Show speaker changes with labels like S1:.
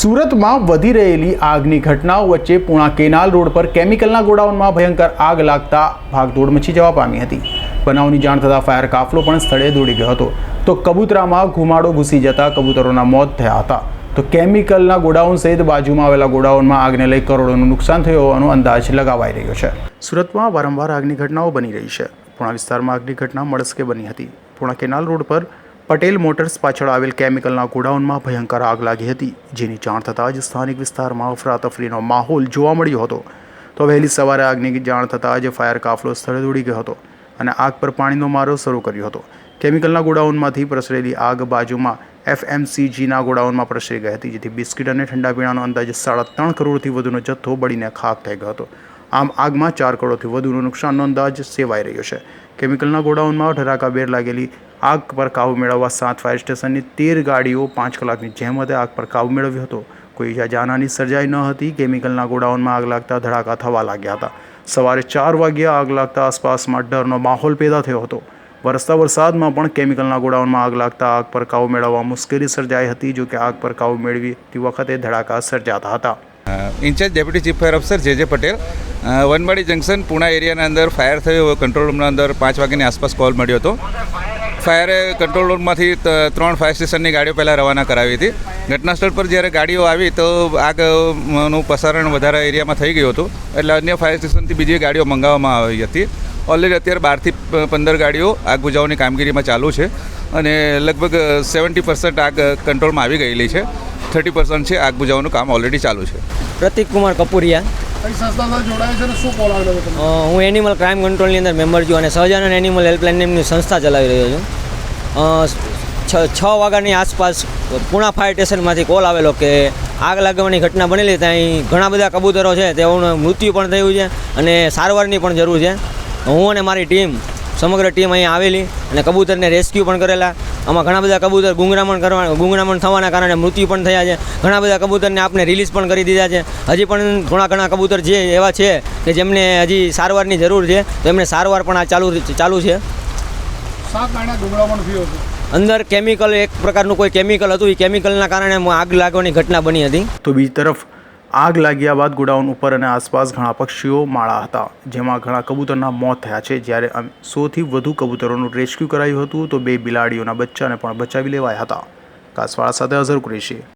S1: સુરતમાં વધી રહેલી આગની ઘટનાઓ વચ્ચે પૂણા કેનાલ રોડ પર કેમિકલના ગોડાઉનમાં ભયંકર આગ લાગતા ભાગદોડ મચી જવા પામી હતી. બનાવની જાણ થતાં ફાયર કાફલો પણ સ્થળે દોડી ગયો હતો. તો કબૂતરામાં ઘુમાડો ઘૂસી જતા કબૂતરોના મોત થયા હતા. તો કેમિકલના ગોડાઉન સહિત બાજુમાં આવેલા ગોડાઉનમાં આગને લઈ કરોડોનું નુકસાન થયું હોવાનો અંદાજ લગાવાઈ રહ્યો છે. સુરતમાં વારંવાર આગની ઘટનાઓ બની રહી છે. પૂણા વિસ્તારમાં આગની ઘટના મળસ્કે બની હતી. પૂણા કેનાલ રોડ પર પટેલ મોટર્સ પાછળ આવેલ કેમિકલના ગોડાઉનમાં ભયંકર આગ લાગી હતી, જેની જાણ થતાં જ સ્થાનિક વિસ્તારમાં અફરાતફરીનો માહોલ જોવા મળ્યો હતો. તો વહેલી સવારે આગની જાણ થતાં જ ફાયર કાફલો સ્થળે દોડી ગયો હતો અને આગ પર પાણીનો મારો શરૂ કર્યો હતો. કેમિકલના ગોડાઉનમાંથી પ્રસરેલી આગ બાજુમાં એફએમસીજીના ગોડાઉનમાં પ્રસરી ગઈ હતી, જેથી બિસ્કિટ અને ઠંડા પીણાનો અંદાજે સાડા ત્રણ કરોડથી વધુનો જથ્થો બળીને ખાક થઈ ગયો હતો. આમ આગમાં ચાર કરોડથી વધુનું નુકસાનનો અંદાજ સેવાઈ રહ્યો છે. કેમિકલના ગોડાઉનમાં ઠરાકાબેર લાગેલી આગ પર કાબુ મેળવવા સાત ફાયર સ્ટેશનની તેર ગાડીઓ પાંચ કલાકની જહેમતે આગ પર કાબુ મેળવ્યો હતો. કોઈ ઈજા જાનહાની સર્જાઈ ન હતી. કેમિકલના ગોડાઉનમાં આગ લાગતા ધડાકા થવા લાગ્યા હતા. સવારે ચાર વાગ્યા આગ લાગતા આસપાસમાં ડરનો માહોલ પેદા થયો હતો. વરસતા વરસાદમાં પણ કેમિકલના ગોડાઉનમાં આગ લાગતા આગ પર કાબુ મેળવવા મુશ્કેલી સર્જાઈ હતી. જો કે આગ પર કાબુ મેળવી તે વખતે ધડાકા સર્જાતા હતા.
S2: In-charge deputy chief fire officer J J Patel Vanwadi junction Puna એરિયાના અંદર ફાયર થયો. કંટ્રોલ રૂમના અંદર પાંચ વાગ્યાની આસપાસ કોલ મળ્યો હતો. ફાયરે કંટ્રોલ રૂમમાંથી ત્રણ ફાયર સ્ટેશનની ગાડીઓ પહેલાં રવાના કરાવી હતી. ઘટનાસ્થળ પર જ્યારે ગાડીઓ આવી તો આગનું પ્રસારણ વધારે એરિયામાં થઈ ગયું હતું. એટલે અન્ય ફાયર સ્ટેશનથી બીજી ગાડીઓ મંગાવવામાં આવી હતી. ઓલરેડી અત્યારે બારથી પંદર ગાડીઓ આગ બુજાવવાની કામગીરીમાં ચાલુ છે. અને લગભગ સેવન્ટી પર્સન્ટ આગ કંટ્રોલમાં આવી ગયેલી છે. થર્ટી પર્સન્ટ છે આગ બુજાવવાનું કામ ઓલરેડી ચાલુ છે.
S3: પ્રતિક કુમાર કપૂરિયા. હું એનિમલ ક્રાઇમ કંટ્રોલની અંદર મેમ્બર છું અને સહજાનંદ એનિમલ હેલ્પલાઇન નામની સંસ્થા ચલાવી રહ્યો છું. છ વાગ્યાની આસપાસ પૂણા ફાયર સ્ટેશનમાંથી કોલ આવેલો કે આગ લાગવાની ઘટના બનેલી ત્યાં ઘણા બધા કબૂતરો છે, તેઓનું મૃત્યુ પણ થયું છે અને સારવારની પણ જરૂર છે. હું અને મારી ટીમ સમગ્ર ટીમ અહીંયા આવેલી અને કબૂતરને રેસ્ક્યુ પણ કરેલા. આમાં ઘણા બધા કબૂતર ગુંગરામણ કરવા ગુંગરામણ થવાના કારણે મૃત્યુ પણ થયા છે. ઘણા બધા કબૂતરને આપણે રિલીઝ પણ કરી દીધા છે. હજી પણ ઘણા ઘણા કબૂતર જે એવા છે કે જેમને હજી સારવારની જરૂર છે તો એમને સારવાર પણ આ ચાલુ ચાલુ છે. અંદર કેમિકલ એક પ્રકારનું કોઈ કેમિકલ હતું. એ કેમિકલના કારણે આગ લાગવાની ઘટના બની હતી.
S1: તો બીજી તરફ આગ લાગ્યા બાદ ગોડાઉન ઉપર અને આસપાસ ઘણા પક્ષીઓ માળા હતા. જેમાં ઘણા કબૂતરના મોત થયા છે. જ્યારે સોથી વધુ કબૂતરોનું રેસ્ક્યુ કરાયું હતું, તો બે બિલાડીઓના બચ્ચાને પણ બચાવી લેવાયા હતા. કાસવાળા સાથે અઝર કુરેશી.